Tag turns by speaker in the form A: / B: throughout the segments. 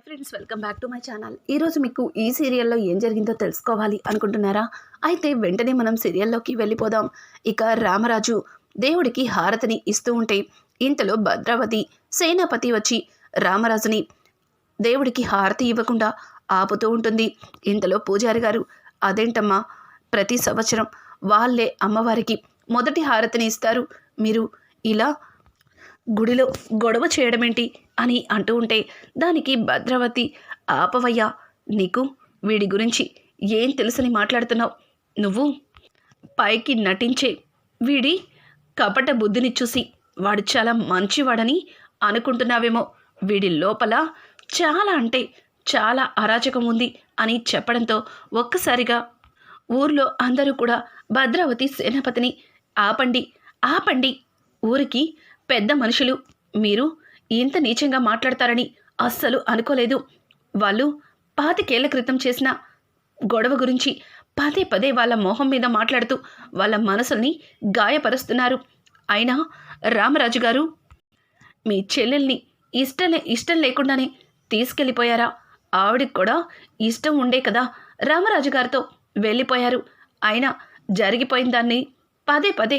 A: Hi friends welcome back to my channel. ఈరోజు మీకు ఈ సీరియల్లో ఏం జరిగిందో తెలుసుకోవాలి అనుకుంటున్నారా? అయితే వెంటనే మనం సీరియల్లోకి వెళ్ళిపోదాం. ఇక రామరాజు దేవుడికి హారతిని ఇస్తూ ఉంటే ఇంతలో భద్రావతి సేనాపతి వచ్చి రామరాజుని దేవుడికి హారతి ఇవ్వకుండా ఆపుతూ ఉంటుంది. ఇంతలో పూజారి గారు అదేంటమ్మా ప్రతి సంవత్సరం వాళ్ళే అమ్మవారికి మొదటి హారతిని ఇస్తారు. మీరు ఇలా గుడిలో గొడవ చేయడమేంటి? అని అంటూ ఉంటే దానికి భద్రావతి ఆపవయ్యా నీకు వీడి గురించి ఏం తెలుసని మాట్లాడుతున్నావు? నువ్వు పైకి నటించే వీడి కపట బుద్ధిని చూసి వాడు చాలా మంచివాడని అనుకుంటున్నావేమో. వీడి లోపల చాలా అంటే చాలా అరాచకం ఉంది అని చెప్పడంతో ఒక్కసారిగా ఊర్లో అందరూ కూడా భద్రావతి సేనాపతిని ఆపండి ఆపండి ఊరికి పెద్ద మనుషులు మీరు ఇంత నీచంగా మాట్లాడతారని అస్సలు అనుకోలేదు. వాళ్ళు పాతికేళ్ళ క్రితం చేసిన గొడవ గురించి పదే పదే వాళ్ళ మొహం మీద మాట్లాడుతూ వాళ్ళ మనసుల్ని గాయపరుస్తున్నారు. అయినా రామరాజు గారు మీ చెల్లెల్ని ఇష్టం ఇష్టం లేకుండానే తీసుకెళ్ళిపోయారా? ఆవిడకి కూడా ఇష్టం ఉండే కదా రామరాజు గారితో వెళ్ళిపోయారు. అయినా జరిగిపోయిన దాన్ని పదే పదే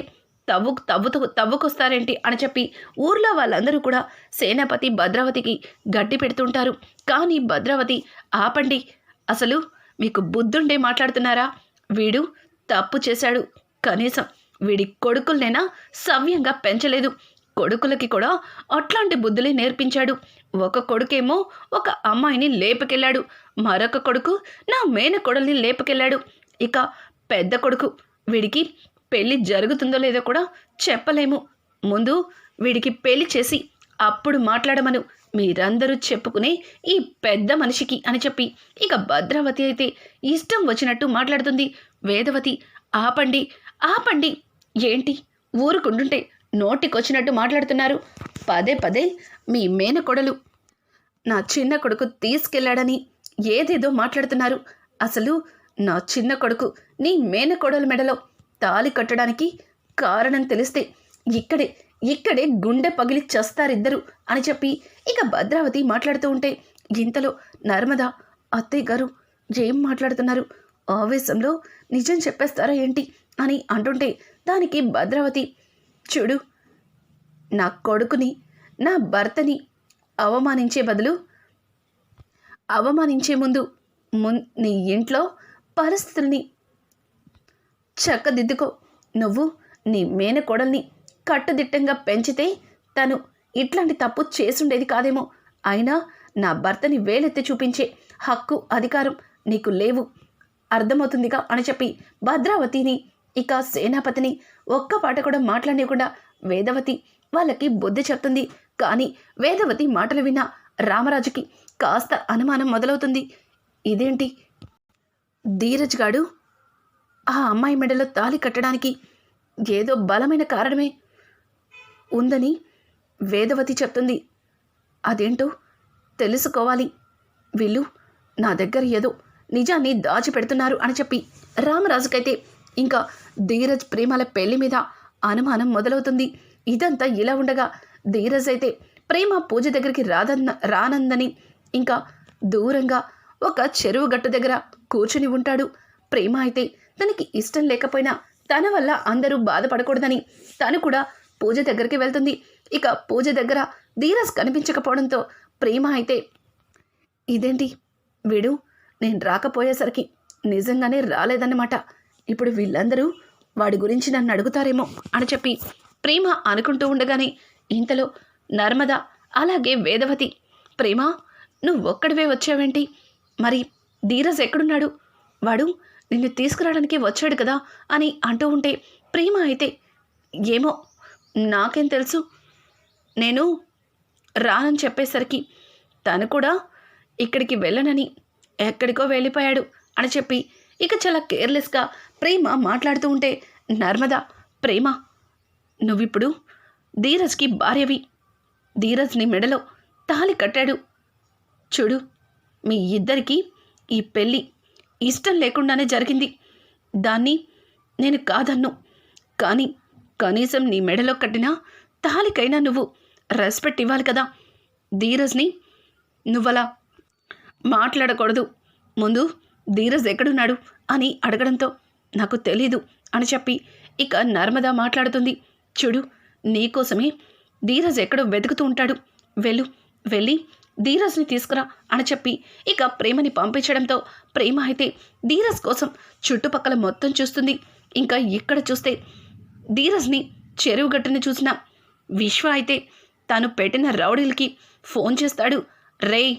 A: తవ్వు తవ్వుతూ తవ్వుకొస్తారేంటి అని చెప్పి ఊర్లో వాళ్ళందరూ కూడా సేనాపతి భద్రావతికి గడ్డి పెడుతుంటారు. కానీ భద్రావతి ఆపండి. అసలు మీకు బుద్ధుండే మాట్లాడుతున్నారా? వీడు తప్పు చేశాడు. కనీసం వీడి కొడుకులనైనా సవ్యంగా పెంచలేదు. కొడుకులకి కూడా అట్లాంటి బుద్ధులే నేర్పించాడు. ఒక కొడుకేమో ఒక అమ్మాయిని లేపకెళ్ళాడు. మరొక కొడుకు నా మేన లేపకెళ్ళాడు. ఇక పెద్ద కొడుకు వీడికి పెళ్ళి జరుగుతుందో లేదో కూడా చెప్పలేము. ముందు వీడికి పెళ్ళి చేసి అప్పుడు మాట్లాడమను. మీరందరూ చెప్పుకునే ఈ పెద్ద మనిషికి అని చెప్పి. ఇక భద్రావతి అయితే ఇష్టం వచ్చినట్టు మాట్లాడుతుంది. వేదవతి ఆపండి ఆపండి. ఏంటి? ఊరుకుంటుంటే నోటికొచ్చినట్టు మాట్లాడుతున్నారు. పదే పదే మీ మేనకొడలు నా చిన్న కొడుకు తీసుకెళ్ళాడని ఏదేదో మాట్లాడుతున్నారు. అసలు నా చిన్న కొడుకు నీ మేనకొడల మెడలో తాలి కట్టడానికి కారణం తెలిస్తే ఇక్కడే ఇక్కడే గుండె పగిలి చస్తారిద్దరు అని చెప్పి ఇక భద్రావతి మాట్లాడుతూ ఉంటే ఇంతలో నర్మద అత్తయ్య గారు ఏం మాట్లాడుతున్నారు? ఆవేశంలో నిజం చెప్పేస్తారా ఏంటి? అని అంటుంటే దానికి భద్రావతి చూడు నా కొడుకుని నా భర్తని అవమానించే బదులు అవమానించే ముందు మున్ నీ ఇంట్లో పరిస్థితుల్ని చక్కదిద్దుకో. నువ్వు నీ మేనకోడల్ని కట్టుదిట్టంగా పెంచితే తను ఇట్లాంటి తప్పు చేసుండేది కాదేమో. అయినా నా భర్తని వేలెత్తి చూపించే హక్కు అధికారం నీకు లేవు. అర్థమవుతుందిగా అని చెప్పి భద్రావతిని ఇక సేనాపతిని ఒక్క పాట కూడా మాట్లాడకుండా వేదవతి వాళ్ళకి బుద్ధి చెప్తుంది. కానీ వేదవతి మాటలు విన్న రామరాజుకి కాస్త అనుమానం మొదలవుతుంది. ఇదేంటి? ధీరజ్ గాడు ఆ అమ్మాయి మెడలో తాలి కట్టడానికి ఏదో బలమైన కారణమే ఉందని వేదవతి చెప్తుంది. అదేంటో తెలుసుకోవాలి. వీళ్ళు నా దగ్గర ఏదో నిజాన్ని దాచిపెడుతున్నారు అని చెప్పి రామరాజుకైతే ఇంకా ధీరజ్ ప్రేమల పెళ్ళి మీద అనుమానం మొదలవుతుంది. ఇదంతా ఇలా ఉండగా ధీరజ్ అయితే ప్రేమ పూజ దగ్గరికి రాదన్న రానందని ఇంకా దూరంగా ఒక చెరువు గట్టు దగ్గర కూర్చుని ఉంటాడు. ప్రేమ అయితే తనకి ఇష్టం లేకపోయినా తన వల్ల అందరూ బాధపడకూడదని. తను కూడా పూజ దగ్గరికి వెళ్తుంది. ఇక పూజ దగ్గర ధీరస్ కనిపించకపోవడంతో ప్రేమ అయితే ఇదేంటి వీడు? నేను రాకపోయేసరికి నిజంగానే రాలేదన్నమాట. ఇప్పుడు వీళ్ళందరూ వాడి గురించి నన్ను అడుగుతారేమో అని చెప్పి ప్రేమ అనుకుంటూ ఉండగానే ఇంతలో నర్మద అలాగే వేదవతి ప్రేమ నువ్వు ఒక్కడివే వచ్చావేంటి? మరి ధీరజ్ ఎక్కడున్నాడు? వాడు నిన్ను తీసుకురావడానికి వచ్చాడు కదా అని అంటూ ఉంటే ప్రేమ అయితే ఏమో నాకేం తెలుసు. నేను రానని చెప్పేసరికి తను కూడా ఇక్కడికి వెళ్ళనని ఎక్కడికో వెళ్ళిపోయాడు అని చెప్పి ఇక చాలా కేర్లెస్గా ప్రేమ మాట్లాడుతూ ఉంటే నర్మద ప్రేమ నువ్విప్పుడు ధీరజ్కి భార్యవి. ధీరజ్ని మెడలో తాలి కట్టాడు. చూడు మీ ఇద్దరికీ ఈ పెళ్ళి ఇష్టం లేకుండానే జరిగింది. దాన్ని నేను కాదన్ను. కానీ కనీసం నీ మెడలో కట్టిన తాలికైనా నువ్వు రెస్పెక్ట్ ఇవ్వాలి కదా. ధీరజ్ని నువ్వలా మాట్లాడకూడదు. ముందు ధీరజ్ ఎక్కడున్నాడు అని అడగడంతో నాకు తెలీదు అని చెప్పి ఇక నర్మద మాట్లాడుతుంది. చూడు నీకోసమే ధీరజ్ ఎక్కడో వెతుకుతూ ఉంటాడు. వెళ్ళు వెళ్ళి ధీరజ్ని తీసుకురా అని చెప్పి ఇక ప్రేమని పంపించడంతో ప్రేమ అయితే ధీరజ్ కోసం చుట్టుపక్కల మొత్తం చూస్తుంది. ఇంకా ఇక్కడ చూస్తే ధీరజ్ని చెరువు గట్టుని చూసిన విశ్వ అయితే తను పెట్టిన రౌడీలకి ఫోన్ చేస్తాడు. రేయ్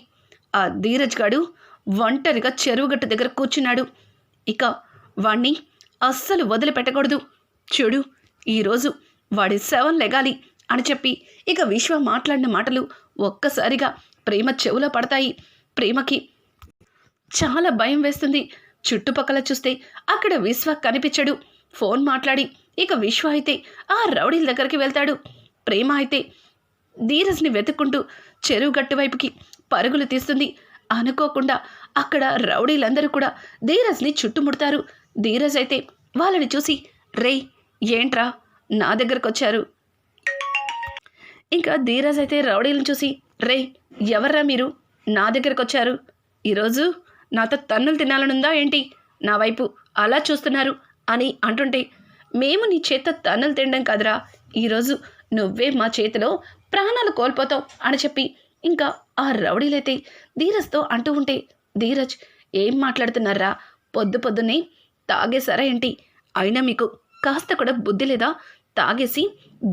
A: ఆ ధీరజ్ గాడు ఒంటరిగా చెరువు గట్టు దగ్గర కూర్చున్నాడు. ఇక వాణ్ణి అస్సలు వదిలిపెట్టకూడదు. చూడు ఈరోజు వాడి సెవెన్ లెగాలి అని చెప్పి ఇక విశ్వ మాట్లాడిన మాటలు ఒక్కసారిగా ప్రేమ చెవులో పడతాయి. ప్రేమకి చాలా భయం వేస్తుంది. చుట్టుపక్కల చూస్తే అక్కడ విశ్వ కనిపించడు. ఫోన్ మాట్లాడి ఇక విశ్వ అయితే ఆ రౌడీల దగ్గరికి వెళ్తాడు. ప్రేమ అయితే ధీరజ్ని వెతుక్కుంటూ చెరువు గట్టు వైపుకి పరుగులు తీస్తుంది. అనుకోకుండా అక్కడ రౌడీలందరూ కూడా ధీరజ్ని చుట్టుముడతారు. ధీరజ్ అయితే వాళ్ళని చూసి రే ఏంట్రా? నా దగ్గరకు వచ్చారు ఇంకా ధీరజ్ అయితే రౌడీలను చూసి రే ఎవర్రా మీరు? నా దగ్గరకు వచ్చారు ఈరోజు నాతో తన్నులు తినాలనుందా ఏంటి? నా వైపు అలా చూస్తున్నారు అని అంటుంటే మేము నీ చేత తన్నులు తినడం కదరా. ఈరోజు నువ్వే మా చేతిలో ప్రాణాలు కోల్పోతావు అని చెప్పి ఇంకా ఆ రౌడీలైతే ధీరజ్తో అంటూ ఉంటే ధీరజ్ ఏం మాట్లాడుతున్నారా? పొద్దు పొద్దున్నే తాగేశారా ఏంటి? అయినా మీకు కాస్త కూడా బుద్ధి లేదా? తాగేసి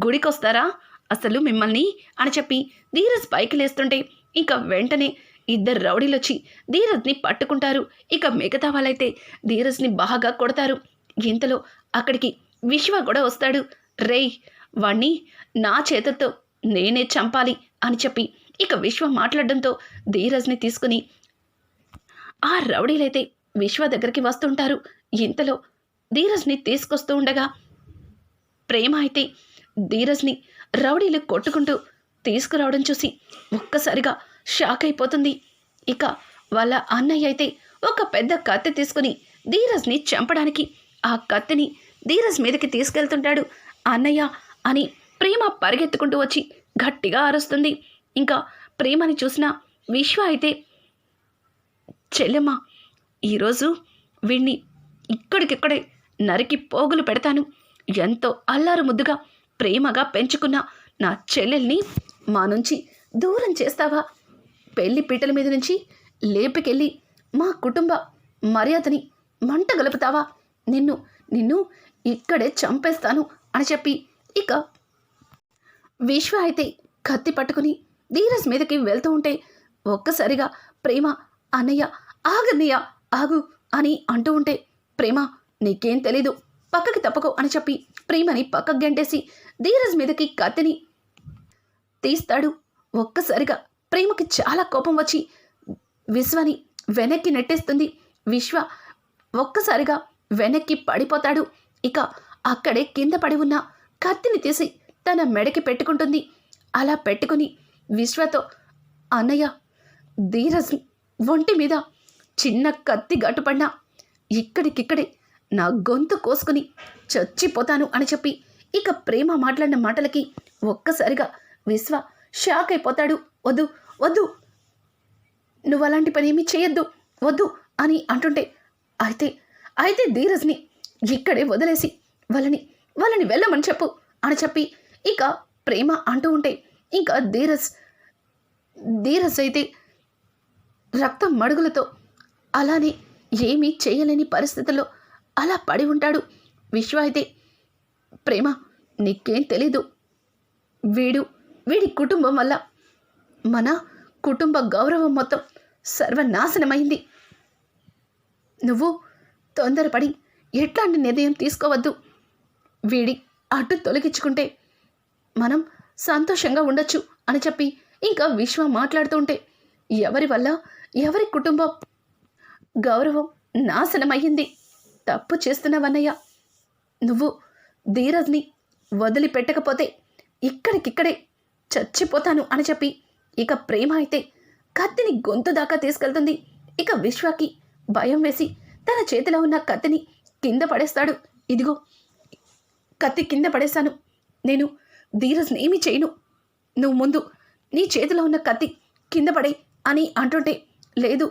A: గుడికొస్తారా? అసలు మిమ్మల్ని అని చెప్పి ధీరజ్ పైకి లేస్తుంటే ఇక వెంటనే ఇద్దరు రౌడీలు వచ్చి ధీరజ్ని పట్టుకుంటారు. ఇక మిగతా వాళ్ళైతే ధీరజ్ని బాగా కొడతారు. ఇంతలో అక్కడికి విశ్వ కూడా వస్తాడు. రేయ్ వాణ్ణి నా చేతులతో నేనే చంపాలి అని చెప్పి ఇక విశ్వ మాట్లాడడంతో ధీరజ్ని తీసుకుని ఆ రౌడీలైతే విశ్వ దగ్గరికి వస్తుంటారు. ఇంతలో ధీరజ్ని తీసుకొస్తూ ఉండగా ప్రేమ అయితే ధీరజ్ని రౌడీలు కొట్టుకుంటూ తీసుకురావడం చూసి ఒక్కసారిగా షాక్ అయిపోతుంది. ఇక వాళ్ళ అన్నయ్య అయితే ఒక పెద్ద కత్తి తీసుకుని ధీరజ్ని చంపడానికి ఆ కత్తిని ధీరజ్ మీదకి తీసుకెళ్తుంటాడు అన్నయ్య అని ప్రేమ పరిగెత్తుకుంటూ వచ్చి గట్టిగా అరుస్తుంది. ఇంకా ప్రేమని చూసిన విశ్వ అయితే చెల్లెమ్మ ఈరోజు వీణ్ణి ఇక్కడికిక్కడే నరికి పోగులు పెడతాను. ఎంతో అల్లారు ముద్దుగా ప్రేమగా పెంచుకున్న నా చెల్లెల్ని మా నుంచి దూరం చేస్తావా? పెళ్ళి పీటల మీద నుంచి లేపికెళ్ళి మా కుటుంబ మర్యాదని మంట గలుపుతావా? నిన్ను నిన్ను ఇక్కడే చంపేస్తాను అని చెప్పి ఇక విశ్వ అయితే కత్తి పట్టుకుని ధీరజ్ మీదకి వెళ్తూ ఉంటే ఒక్కసారిగా ప్రేమ అన్నయ్య ఆగన్నయ్య ఆగు అని అంటూ ఉంటే ప్రేమ నీకేం తెలీదు. పక్కకి తప్పకు అని చెప్పి ప్రేమని పక్కకు గంటేసి ధీరజ్ మీదకి కత్తిని తీస్తాడు. ఒక్కసారిగా ప్రేమకి చాలా కోపం వచ్చి విశ్వని వెనక్కి నెట్టేస్తుంది. విశ్వ ఒక్కసారిగా వెనక్కి పడిపోతాడు. ఇక అక్కడే కింద పడి ఉన్న కత్తిని తీసి తన మెడకి పెట్టుకుంటుంది. అలా పెట్టుకుని విశ్వతో అన్నయ్య ధీరజ్ ఒంటి మీద చిన్న కత్తి గట్టుపడినా ఇక్కడికిక్కడే నా గొంతు కోసుకుని చచ్చిపోతాను అని చెప్పి ఇక ప్రేమ మాట్లాడిన మాటలకి ఒక్కసారిగా విశ్వ షాక్ అయిపోతాడు. వద్దు వద్దు. నువ్వు అలాంటి పని ఏమీ చేయొద్దు. వద్దు అని అంటుంటే అయితే అయితే ధీరజ్ని ఇక్కడే వదిలేసి వాళ్ళని వాళ్ళని వెళ్ళమని చెప్పు అని చెప్పి ఇక ప్రేమ అంటూ ఉంటే ఇంకా ధీరజ్ ధీరజ్ అయితే రక్తం మడుగులతో అలానే ఏమీ చేయలేని పరిస్థితుల్లో అలా పడి ఉంటాడు. విశ్వ అయితే ప్రేమ నీకేం తెలీదు. వీడు వీడి కుటుంబం వల్ల మన కుటుంబ గౌరవం మొత్తం సర్వనాశనమైంది. నువ్వు తొందరపడి ఎట్లాంటి నిర్ణయం తీసుకోవద్దు. వీడి అడ్డు తొలగించుకుంటే మనం సంతోషంగా ఉండొచ్చు అని చెప్పి ఇంకా విశ్వ మాట్లాడుతుంటే ఎవరి వల్ల ఎవరి కుటుంబం గౌరవం నాశనమయ్యింది తప్పు చేస్తున్నావన్నయ్య. నువ్వు ధీరజ్ని వదిలిపెట్టకపోతే ఇక్కడికిక్కడే చచ్చిపోతాను అని చెప్పి ఇక ప్రేమ అయితే కత్తిని గొంతు దాకా తీసుకెళ్తుంది. ఇక విశ్వకి భయం వేసి తన చేతిలో ఉన్న కత్తిని కింద పడేస్తాడు. ఇదిగో కత్తి కింద పడేశాను. నేను ధీరజ్ని ఏమీ చేయను. నువ్వు ముందు నీ చేతిలో ఉన్న కత్తి కింద పడే అని అంటుంటే లేదు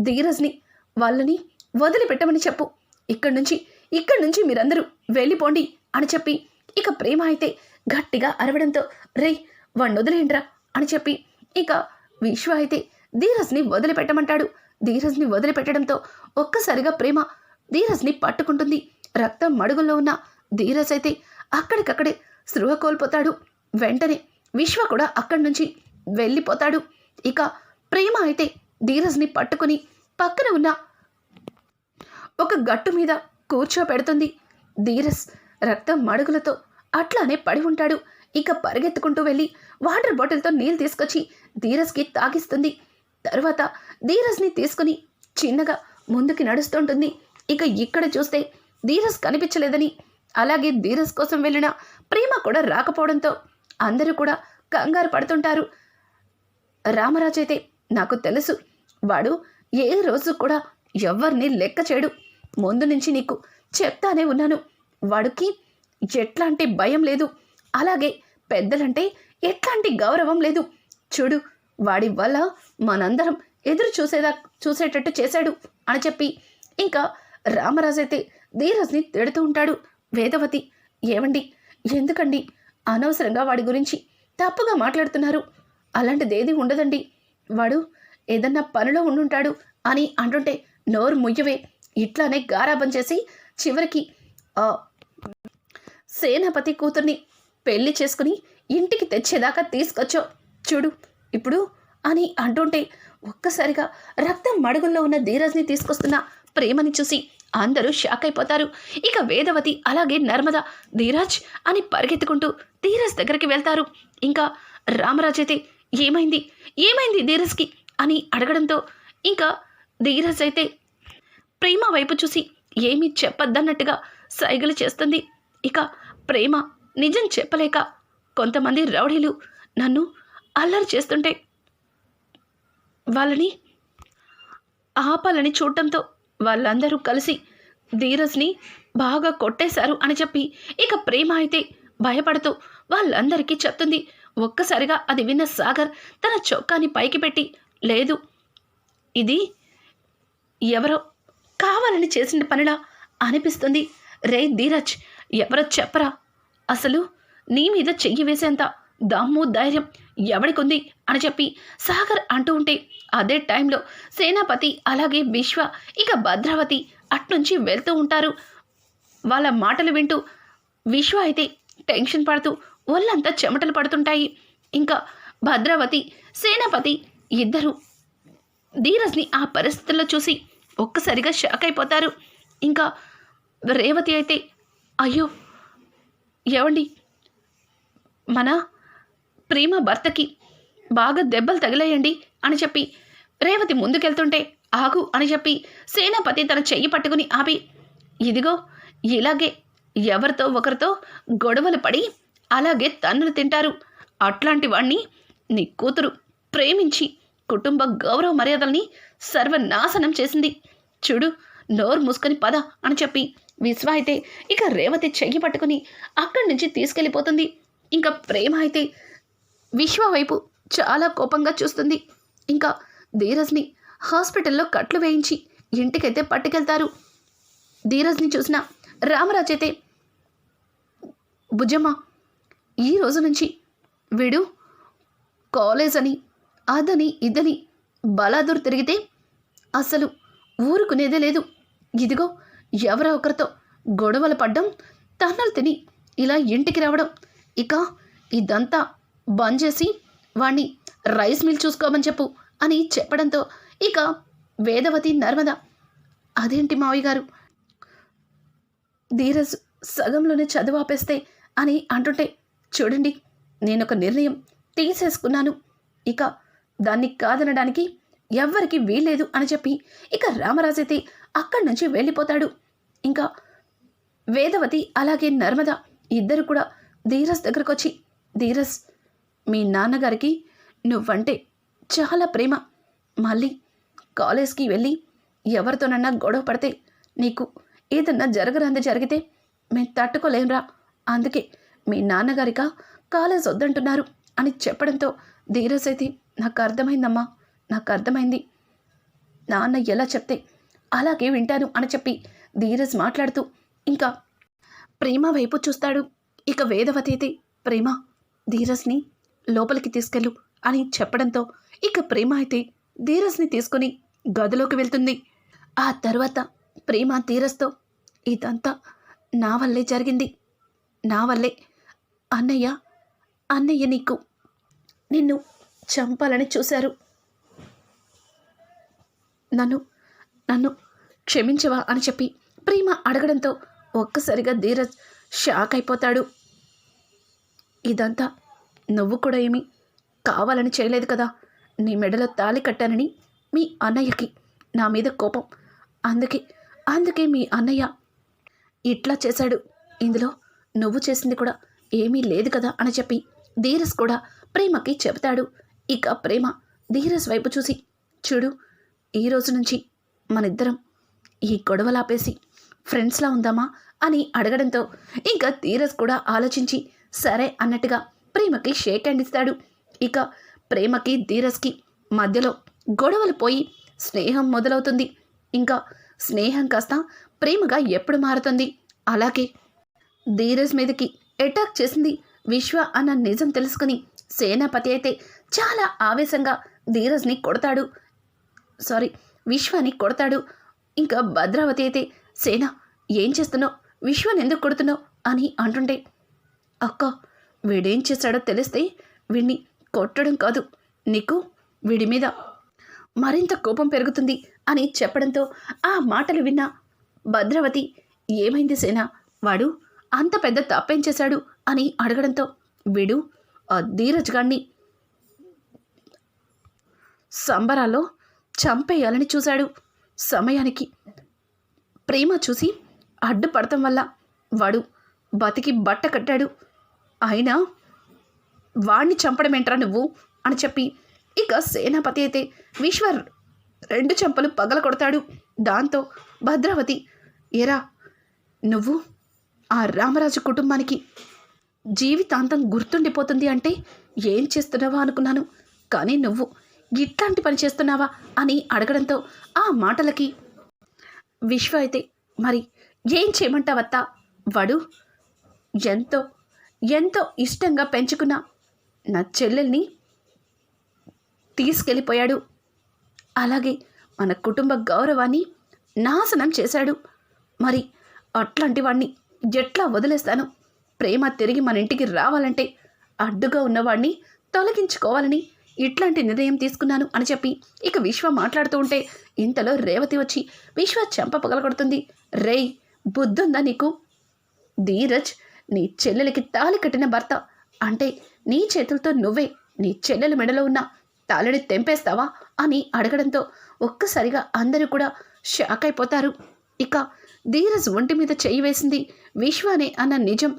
A: ధీరజ్ని వాళ్ళని వదిలిపెట్టమని చెప్పు. ఇక్కడి నుంచి ఇక్కడి నుంచి మీరందరూ వెళ్ళిపోండి అని చెప్పి ఇక ప్రేమ అయితే గట్టిగా అరవడంతో రే వాణ్ణి వదిలేయండిరా అని చెప్పి ఇక విశ్వ అయితే ధీరజ్ని వదిలిపెట్టమంటాడు. ధీరజ్ని వదిలిపెట్టడంతో ఒక్కసారిగా ప్రేమ ధీరజ్ని పట్టుకుంటుంది. రక్తం మడుగుల్లో ఉన్న ధీరజ్ అయితే అక్కడికక్కడే స్పృహ కోల్పోతాడు. వెంటనే విశ్వ కూడా అక్కడి నుంచి వెళ్ళిపోతాడు. ఇక ప్రేమ అయితే ధీరజ్ని పట్టుకుని పక్కన ఉన్న ఒక గట్టు మీద కూర్చోపెడుతుంది. ధీరస్ రక్తం మడుగులతో అట్లానే పడి ఉంటాడు. ఇక పరిగెత్తుకుంటూ వెళ్ళి వాటర్ బాటిల్తో నీళ్ళు తీసుకొచ్చి ధీరస్కి తాగిస్తుంది. తరువాత ధీరస్ని తీసుకుని చిన్నగా ముందుకి నడుస్తుంటుంది. ఇక ఇక్కడ చూస్తే ధీరస్ కనిపించలేదని అలాగే ధీరస్ కోసం వెళ్ళిన ప్రేమ కూడా రాకపోవడంతో అందరూ కూడా కంగారు పడుతుంటారు. రామరాజు అయితే నాకు తెలుసు వాడు ఏ రోజు కూడా ఎవరిని లెక్క చేయడు. ముందు నుంచి నీకు చెప్తానే ఉన్నాను. వాడికి ఎట్లాంటి భయం లేదు. అలాగే పెద్దలంటే ఎట్లాంటి గౌరవం లేదు. చూడు వాడి వల్ల మనందరం ఎదురు చూసేదా చూసేటట్టు చేశాడు అని చెప్పి ఇంకా రామరాజు అయితే ధీరజ్ని తిడుతూ ఉంటాడు. వేదవతి ఏమండి ఎందుకండి అనవసరంగా వాడి గురించి తప్పుగా మాట్లాడుతున్నారు? అలాంటిదేది ఉండదండి. వాడు ఏదన్నా పనిలో ఉండుంటాడు అని అంటుంటే నోరు ముయ్యవే. ఇట్లానే గారాబం చేసి చివరికి సేనాపతి కూతుర్ని పెళ్ళి చేసుకుని ఇంటికి తెచ్చేదాకా తీసుకొచ్చావు. చూడు ఇప్పుడు అని అంటుంటే ఒక్కసారిగా రక్తం మడుగుల్లో ఉన్న ధీరజ్ని తీసుకొస్తున్న ప్రేమని చూసి అందరూ షాక్ అయిపోతారు. ఇక వేదవతి అలాగే నర్మద ధీరాజ్ అని పరిగెత్తుకుంటూ ధీరజ్ దగ్గరికి వెళ్తారు. ఇంకా రామరాజ్ అయితే ఏమైంది? ఏమైంది ధీరజ్కి? అని అడగడంతో ఇంకా ధీరజ్ అయితే ప్రేమ వైపు చూసి ఏమీ చెప్పొద్దన్నట్టుగా సైగలు చేస్తుంది. ఇక ప్రేమ నిజం చెప్పలేక కొంతమంది రౌడీలు నన్ను అల్లరి చేస్తుంటే వాళ్ళని ఆపాలని చూడటంతో వాళ్ళందరూ కలిసి ధీరజ్ని బాగా కొట్టేశారు అని చెప్పి ఇక ప్రేమ అయితే భయపడుతూ వాళ్ళందరికీ చెప్తుంది. ఒక్కసారిగా అది విన్న సాగర్ తన చొక్కాని పైకి పెట్టి లేదు ఇది ఎవరో కావాలని చేసిన పనిలా అనిపిస్తుంది. రే ధీరజ్ ఎవరో చెప్పరా? అసలు నీ మీద చెయ్యి వేసేంత దమ్ము ధైర్యం ఎవడికుంది? అని చెప్పి సాగర్ అంటూ ఉంటే అదే టైంలో సేనాపతి అలాగే విశ్వ ఇక భద్రావతి అట్నుంచి వెళ్తూ ఉంటారు. వాళ్ళ మాటలు వింటూ విశ్వ అయితే టెన్షన్ పడుతూ ఒళ్ళంతా చెమటలు పడుతుంటాయి. ఇంకా భద్రావతి సేనాపతి ఇద్దరు ధీరజ్ని ఆ పరిస్థితుల్లో చూసి ఒక్కసారిగా షాక్ అయిపోతారు. ఇంకా రేవతి అయితే అయ్యో ఏవండి? మన ప్రేమ భర్తకి బాగా దెబ్బలు తగిలేయండి అని చెప్పి రేవతి ముందుకెళ్తుంటే ఆగు అని చెప్పి సేనాపతి తన చెయ్యి పట్టుకుని ఆపి ఇదిగో ఇలాగే ఎవరితో ఒకరితో గొడవలు పడి అలాగే తన్నులు తింటారు. అట్లాంటి వాణ్ణి నీ కూతురు ప్రేమించి కుటుంబ గౌరవ మర్యాదల్ని సర్వనాశనం చేసింది. చూడు నోరు మూసుకొని పద అని చెప్పి విశ్వ అయితే ఇక రేవతి చెయ్యి పట్టుకుని అక్కడి నుంచి తీసుకెళ్ళిపోతుంది. ఇంకా ప్రేమ అయితే విశ్వ వైపు చాలా కోపంగా చూస్తుంది. ఇంకా ధీరజ్ని హాస్పిటల్లో కట్లు వేయించి ఇంటికైతే పట్టుకెళ్తారు. ధీరజ్ని చూసిన రామరాజ్ అయితే బుజ్జమ్మ ఈ రోజు నుంచి వీడు కాలేజ్ అని అదని ఇదని బలాదూర్ తిరిగితే అసలు ఊరుకునేదే లేదు. ఇదిగో ఎవరో ఒకరితో గొడవలు పడ్డం తన్నులు తిని ఇలా ఇంటికి రావడం. ఇక ఇదంతా బంద్ చేసి వాణ్ణి రైస్ మిల్ చూసుకోమని చెప్పు అని చెప్పడంతో ఇక వేదవతి నర్మద అదేంటి మావయ్య గారు? ధీరజ్ సగంలోనే చదువు ఆపేస్తే అని అంటుంటే చూడండి నేనొక నిర్ణయం తీసేసుకున్నాను. ఇక దాన్ని కాదనడానికి ఎవ్వరికి వీల్లేదు అని చెప్పి ఇక రామరాజైతే అక్కడి నుంచి వెళ్ళిపోతాడు. ఇంకా వేదవతి అలాగే నర్మద ఇద్దరు కూడా ధీరస్ దగ్గరకు వచ్చి ధీరస్ మీ నాన్నగారికి నువ్వంటే చాలా ప్రేమ. మళ్ళీ కాలేజ్కి వెళ్ళి ఎవరితోనన్నా గొడవ పడితే నీకు ఏదన్నా జరగరాంది జరిగితే మేము తట్టుకోలేంరా. అందుకే మీ నాన్నగారిక కాలేజ్ వద్దంటున్నారు అని చెప్పడంతో ధీరజ్ అయితే నాకు అర్థమైందమ్మా నాకు అర్థమైంది నాన్న ఎలా చెప్తే అలాగే వింటాను అని చెప్పి ధీరజ్ మాట్లాడుతూ ఇంకా ప్రేమ వైపు చూస్తాడు. ఇక వేదవతి అయితే ప్రేమ. ధీరజ్ని లోపలికి తీసుకెళ్ళు అని చెప్పడంతో ఇక ప్రేమ అయితే ధీరజ్ని తీసుకొని గదిలోకి వెళ్తుంది. ఆ తర్వాత ప్రేమ ధీరజ్తో ఇదంతా నా వల్లే జరిగింది. నా వల్లే. అన్నయ్య అన్నయ్య నీకు నిన్ను చంపాలని చూశారు. నన్ను నన్ను క్షమించవా అని చెప్పి ప్రేమ అడగడంతో ఒక్కసారిగా ధీరజ్ షాక్ అయిపోతాడు. ఇదంతా నువ్వు కూడా ఏమి కావాలని చేయలేదు కదా. నీ మెడలో తాళి కట్టానని మీ అన్నయ్యకి నా మీద కోపం. అందుకే అందుకే మీ అన్నయ్య ఇట్లా చేశాడు. ఇందులో నువ్వు చేసింది కూడా ఏమీ లేదు కదా అని చెప్పి ధీరస్ కూడా ప్రేమకి చెబుతాడు. ఇక ప్రేమ ధీరస్ వైపు చూసి చూడు ఈ రోజు నుంచి మనిద్దరం ఈ గొడవలాపేసి ఫ్రెండ్స్లా ఉందామా? అని అడగడంతో ఇంకా ధీరస్ కూడా ఆలోచించి సరే అన్నట్టుగా ప్రేమకి షేక్ హ్యాండ్ ఇస్తాడు. ఇక ప్రేమకి ధీరస్కి మధ్యలో గొడవలు పోయి స్నేహం మొదలవుతుంది. ఇంకా స్నేహం కాస్త ప్రేమగా ఎప్పుడు మారుతుంది? అలాగే ధీరజ్ మీదకి అటాక్ చేసింది విశ్వ అన్న నిజం తెలుసుకుని సేనాపతి అయితే చాలా ఆవేశంగా ధీరజ్ని కొడతాడు. సారీ విశ్వాని కొడతాడు. ఇంకా భద్రావతి అయితే సేన ఏం చేస్తున్నావు? విశ్వాన్ని ఎందుకు కొడుతున్నావు? అని అంటుంటే అక్క వీడేం చేశాడో తెలిస్తే వీడిని కొట్టడం కాదు. నీకు వీడి మీద మరింత కోపం పెరుగుతుంది అని చెప్పడంతో ఆ మాటలు విన్న భద్రావతి ఏమైంది సేన? వాడు అంత పెద్ద తప్పేం చేశాడు? అని అడగడంతో వీడు ధీరజ్ గాడిని సంబరాల్లో చంపేయాలని చూశాడు. సమయానికి ప్రేమ చూసి అడ్డుపడటం వల్ల వాడు బతికి బట్ట కట్టాడు. అయినా వాణ్ణి చంపడం ఏంట్రా నువ్వు? అని చెప్పి ఇక సేనాపతి అయితే విశ్వర్ రెండు చెంపలు పగల కొడతాడు. దాంతో భద్రావతి ఎరా నువ్వు ఆ రామరాజు కుటుంబానికి జీవితాంతం గుర్తుండిపోతుంది అంటే ఏం చేస్తున్నావా అనుకున్నాను. కానీ నువ్వు ఇట్లాంటి పని చేస్తున్నావా అని అడగడంతో ఆ మాటలకి విశ్వ అయితే మరి ఏం చేయమంటావత్తా? వాడు ఎంతో ఎంతో ఇష్టంగా పెంచుకున్న నా చెల్లెల్ని తీసుకెళ్ళిపోయాడు. అలాగే మన కుటుంబ గౌరవాన్ని నాశనం చేశాడు. మరి అట్లాంటి వాణ్ణి ఎట్లా వదిలేస్తాను? ప్రేమ తిరిగి మన ఇంటికి రావాలంటే అడ్డుగా ఉన్నవాడిని తొలగించుకోవాలని ఇట్లాంటి నిర్ణయం తీసుకున్నాను అని చెప్పి ఇక విశ్వ మాట్లాడుతూ ఉంటే ఇంతలో రేవతి వచ్చి విశ్వ చెంప పగలగొడుతుంది. రేయ్ బుద్ధుందా నీకు? ధీరజ్ నీ చెల్లెలకి తాళి కట్టిన భర్త. అంటే నీ చేతులతో నువ్వే నీ చెల్లెల మెడలో ఉన్న తాళిని తెంపేస్తావా? అని అడగడంతో ఒక్కసారిగా అందరూ కూడా షాక్ అయిపోతారు. ఇక ధీరజ్ ఒంటి మీద చెయ్యి వేసింది విశ్వానే అన్న నిజం